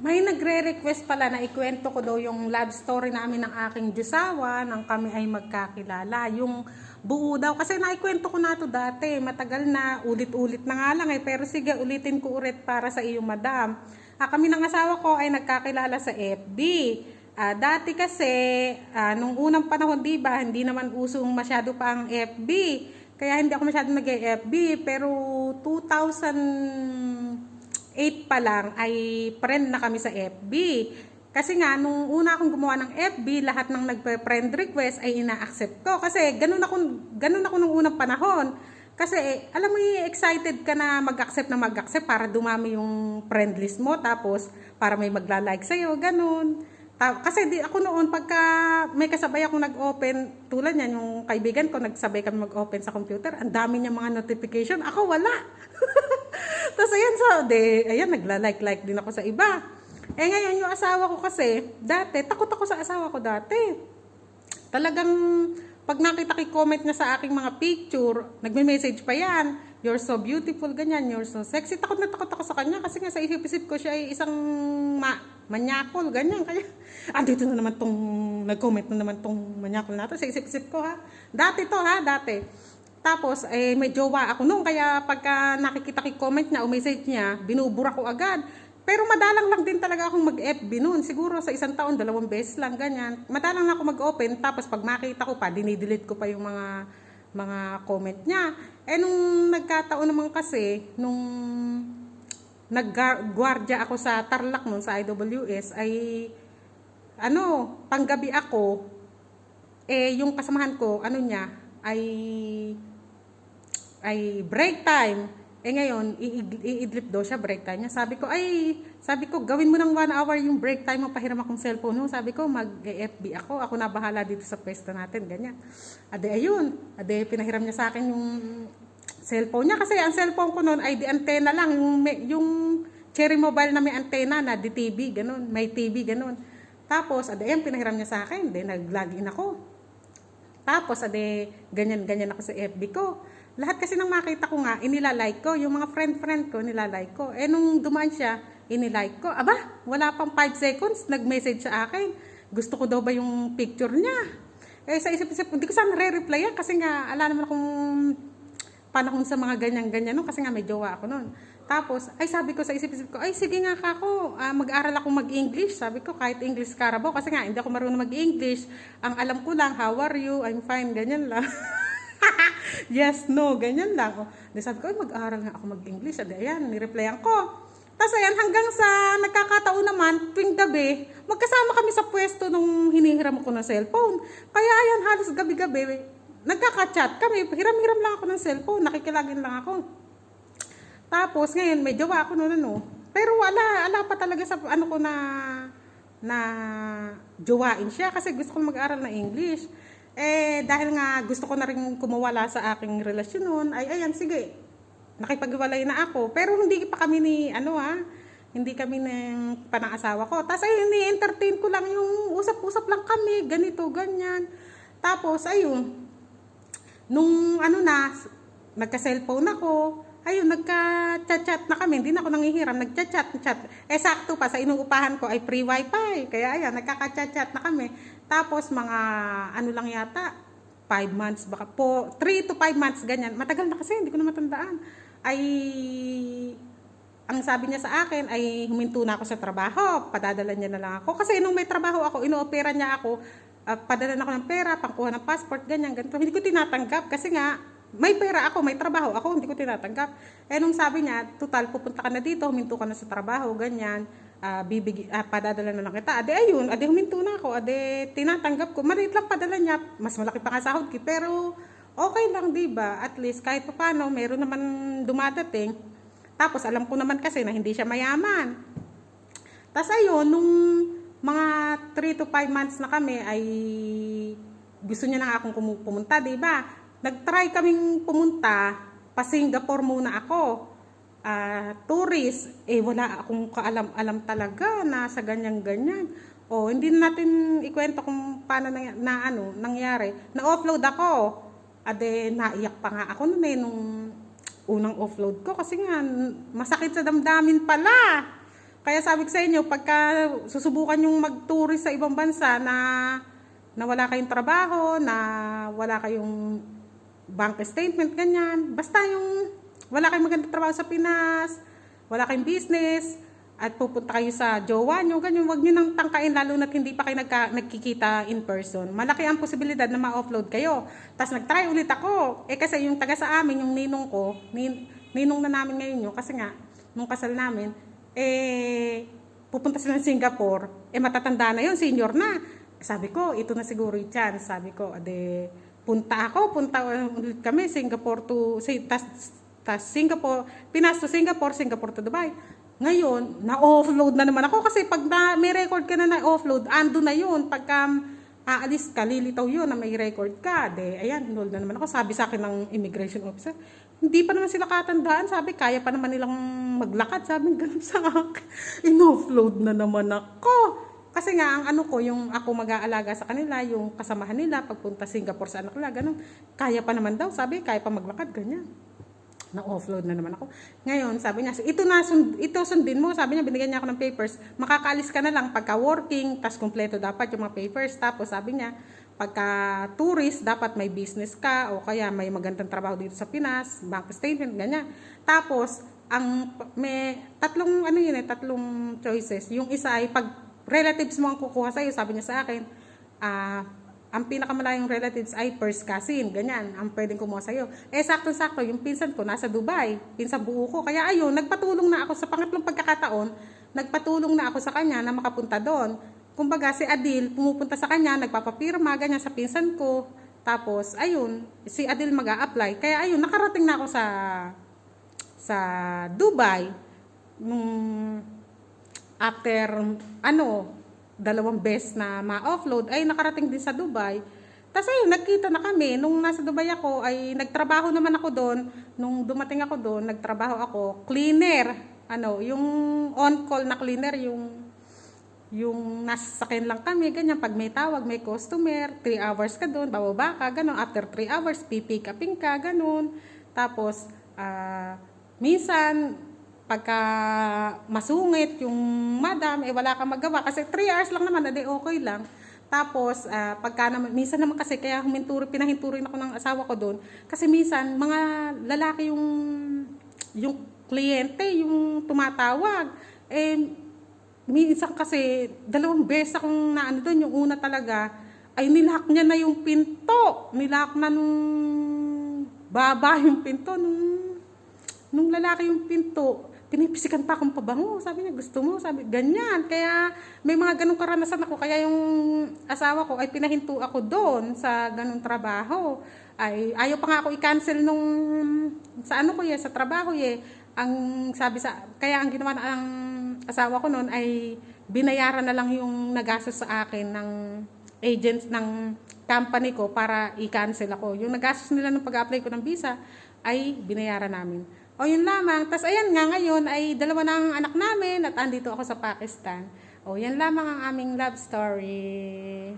May nagre-request pala na ikwento ko daw yung love story namin ng aking Diyosawa nang kami ay magkakilala. Yung buo daw. Kasi naikwento ko na to dati. Matagal na, ulit-ulit na nga lang eh. Pero sige, ulitin ko ulit para sa iyo, madam. Ah, kami ng asawa ko ay nagkakilala sa FB. Ah, dati kasi, ah, nung unang panahon, di ba, hindi naman usong masyado pa ang FB. Kaya hindi ako masyado nag-FB. Pero 2000 8 pa lang ay friend na kami sa FB. Kasi nga, nung una akong gumawa ng FB, lahat ng nagpe-friend request ay ina-accept ko. Kasi ganun ako, ganun ako nung unang panahon. Kasi eh, alam mo yung excited ka na mag-accept na mag-accept para dumami yung friend list mo. Tapos para may magla-like sa'yo, ganun. Ta- kasi di ako noon, pagka may kasabay akong nag-open, tulad niyan, yung kaibigan ko, nagsabay kami mag-open sa computer, ang dami niya mga notification, ako wala. Tapos ayan, so, de, ayan, nagla-like-like din ako sa iba. Eh ngayon, yung asawa ko kasi, dati, takot ako sa asawa ko dati. Talagang, pag nakita ko comment niya sa aking mga picture, nagme-message pa yan, you're so beautiful, ganyan, you're so sexy. Takot na takot ako sa kanya kasi nga sa isip-isip ko siya ay isang ma manyakol, ganyan. Kaya, andito na naman tong, nag-comment na naman tong manyakol natin sa isip-isip ko ha. Dati to ha, dati. Tapos, eh, may jowa ako noon, kaya pagka nakikita ko comment niya o message niya, binubura ko agad. Pero madalang lang din talaga akong mag-FB noon. Siguro sa isang taon, dalawang beses lang, ganyan. Madalang lang ako mag-open, tapos pag makita ko pa, dinidelete ko pa yung mga mga comment niya. Eh, nung nagkataon naman kasi, nung nag-guardia ako sa Tarlac noon, sa IWS, ay ano, panggabi ako, eh, yung kasamahan ko, ano niya, ay ay break time. Eh ngayon, i-idlip daw siya break time niya. Sabi ko, ay, sabi ko, gawin mo ng one hour yung break time mo, pahiram akong cellphone mo. Sabi ko, mag-FB ako. Ako na bahala dito sa pwesto natin, ganyan. Ade, ayun. Ade, pinahiram niya sa akin yung cellphone niya. Kasi ang cellphone ko noon ay di antena lang. Yung, yung cherry mobile na may antena na di TV, ganun. May TV, ganun. Tapos, ade, ayun, pinahiram niya sa akin. Then, nag-login ako. Tapos, ade, ganyan-ganyan ako sa FB ko. Lahat kasi nang makita ko nga, inilalike ko. Yung mga friend-friend ko, nilalike ko. Eh, nung dumaan siya, inilike ko. Aba, wala pang 5 seconds, nag-message sa akin. Gusto ko daw ba yung picture niya? Eh, sa isip-isip, hindi ko sana re-replyan kasi nga, ala naman akong panahon sa mga ganyan-ganyan no? kasi nga may jowa ako noon. Tapos, ay sabi ko sa isip-isip ko, ay sige nga kako, ah, mag-aral ako mag-English. Sabi ko, kahit English Carabao, kasi nga hindi ako marunong mag-English. Ang alam ko lang, how are you? I'm fine, ganyan lang. yes, no, ganyan lang. O, di sabi ko, ay mag-aral nga ako mag-English. Adi, ayan, nireplyan ko. Tapos ayan, hanggang sa nagkakataon naman, tuwing gabi, magkasama kami sa pwesto nung hinihiram ko ng cellphone. Kaya ayan, halos gabi-gabi, nagkaka-chat kami. Hiram-hiram lang ako ng cellphone, nakikilagin lang ako. Tapos ngayon, may jowa ako noon ano. Pero wala, ala pa talaga sa ano ko na na jowain siya kasi gusto ko mag-aral na English. Eh, dahil nga gusto ko na rin kumawala sa aking relasyon noon, ay ayan, sige, nakipaghiwalay na ako. Pero hindi pa kami ni, ano ah, hindi kami ng panang-asawa ko. Tapos ayun, ni-entertain ko lang yung usap-usap lang kami, ganito, ganyan. Tapos, ayun, nung ano na, nagka-cellphone ako, ayun, nagka-chat-chat na kami. Hindi na ako nangihiram, nagchat-chat, chat. Eh, sakto pa, sa inuupahan ko ay free wifi. Kaya ayan, nagkaka-chat-chat na kami. Tapos, mga ano lang yata, 5 months, baka po, 3 to 5 months, ganyan. Matagal na kasi, hindi ko na matandaan. Ay, ang sabi niya sa akin ay huminto na ako sa trabaho, padadala niya na lang ako. Kasi nung may trabaho ako, inoopera niya ako, uh, padala na ako ng pera, pangkuha ng passport, ganyan, ganito. Hindi ko tinatanggap kasi nga, may pera ako, may trabaho ako, hindi ko tinatanggap. Eh nung sabi niya, total, pupunta ka na dito, huminto ka na sa trabaho, ganyan, uh, bibig, uh, padadala na lang kita. Ade, ayun, ade, huminto na ako, ade, tinatanggap ko. Maliit lang padala niya, mas malaki pa nga sahod ko, pero okay lang, di ba? At least, kahit pa paano, meron naman dumadating. Tapos, alam ko naman kasi na hindi siya mayaman. Tapos, ayun, nung mga 3 to 5 months na kami, ay gusto niya na akong pumunta, di ba? Nag-try kaming pumunta, pa Singapore muna ako. Ah, tourist, eh wala akong kaalam-alam talaga na sa ganyan-ganyan. O, hindi na natin ikwento kung paano na, na ano, nangyari. Na-offload ako. Ade, naiyak pa nga ako noon eh, nung unang offload ko. Kasi nga, masakit sa damdamin pala. Kaya sabi ko sa inyo, pagka susubukan yung mag-tourist sa ibang bansa na na wala kayong trabaho, na wala kayong bank statement, ganyan. Basta yung wala kayong magandang trabaho sa Pinas, wala kayong business, at pupunta kayo sa jowa nyo, ganyan, wag nyo nang tangkain lalo na hindi pa kayo nagka, nagkikita in person. Malaki ang posibilidad na ma-offload kayo. Tapos nag-try ulit ako. Eh kasi yung taga sa amin, yung ninong ko, nin, ninong na namin ngayon yun, kasi nga, nung kasal namin, eh, pupunta sila ng Singapore, eh matatanda na yun, senior na. Sabi ko, ito na siguro yung chance. Sabi ko, ade, punta ako, punta kami, Singapore to, say, tas, tas Singapore, Pinas to Singapore, Singapore to Dubai. Ngayon, na-offload na naman ako kasi pag na, may record ka na na-offload, ando na yun. Pagka um, aalis ka, lilitaw yun na may record ka. De, ayan, enrolled na naman ako. Sabi sa akin ng immigration officer, hindi pa naman sila katandaan. Sabi, kaya pa naman nilang maglakad. Sabi, ganun sa akin. In-offload na naman ako. Kasi nga, ang ano ko, yung ako mag-aalaga sa kanila, yung kasamahan nila, pagpunta Singapore sa anak nila, ganun. Kaya pa naman daw, sabi, kaya pa maglakad, ganyan. Na-offload na naman ako. Ngayon, sabi niya, ito na, sund, ito sundin mo. Sabi niya, binigyan niya ako ng papers. Makakaalis ka na lang pagka working, tas kompleto dapat yung mga papers. Tapos sabi niya, pagka tourist, dapat may business ka o kaya may magandang trabaho dito sa Pinas, bank statement, ganyan. Tapos, ang may tatlong ano yun eh, tatlong choices. Yung isa ay pag relatives mo ang kukuha sa'yo, sabi niya sa akin, ah, ang pinakamalayong relatives ay first cousin, ganyan, ang pwedeng kumuha sa'yo. Eh, sakto-sakto, yung pinsan ko nasa Dubai, pinsan buo ko. Kaya ayun, nagpatulong na ako sa pangatlong pagkakataon, nagpatulong na ako sa kanya na makapunta doon. Kumbaga, si Adil, pumupunta sa kanya, nagpapapirma, ganyan, sa pinsan ko. Tapos, ayun, si Adil mag apply Kaya ayun, nakarating na ako sa sa Dubai nung after ano dalawang beses na ma-offload ay nakarating din sa Dubai. Tapos ayun, nagkita na kami. Nung nasa Dubai ako, ay nagtrabaho naman ako doon. Nung dumating ako doon, nagtrabaho ako, cleaner. Ano, yung on-call na cleaner, yung yung nasa sakyan lang kami, ganyan, pag may tawag, may customer, 3 hours ka doon, bababa ka, ganun, after 3 hours, pipick upin ka, ganun. Tapos, ah, minsan, pagka masungit yung madam, eh wala kang magawa. Kasi 3 hours lang naman, edi okay lang. Tapos, ah, pagka naman, minsan naman kasi, kaya huminturi, pinahinturin ako ng asawa ko doon. Kasi minsan, mga lalaki yung, yung kliyente, yung tumatawag. Eh, minsan kasi, dalawang beses akong naano doon, yung una talaga, ay nilak niya na yung pinto. Nilak na nung baba yung pinto, nung, nung lalaki yung pinto pinipisikan pa akong pabango. Sabi niya, gusto mo? Sabi, ganyan. Kaya may mga ganong karanasan ako. Kaya yung asawa ko ay pinahinto ako doon sa ganong trabaho. Ay, ayaw pa nga ako i-cancel nung sa ano ko ye, sa trabaho ye. Ang sabi sa, kaya ang ginawa ng asawa ko noon ay binayaran na lang yung nagastos sa akin ng agents ng company ko para i-cancel ako. Yung nagastos nila nung pag-apply ko ng visa ay binayaran namin. O yun lamang. Tapos ayan nga ngayon ay dalawa na ang anak namin at andito ako sa Pakistan. O yan lamang ang aming love story.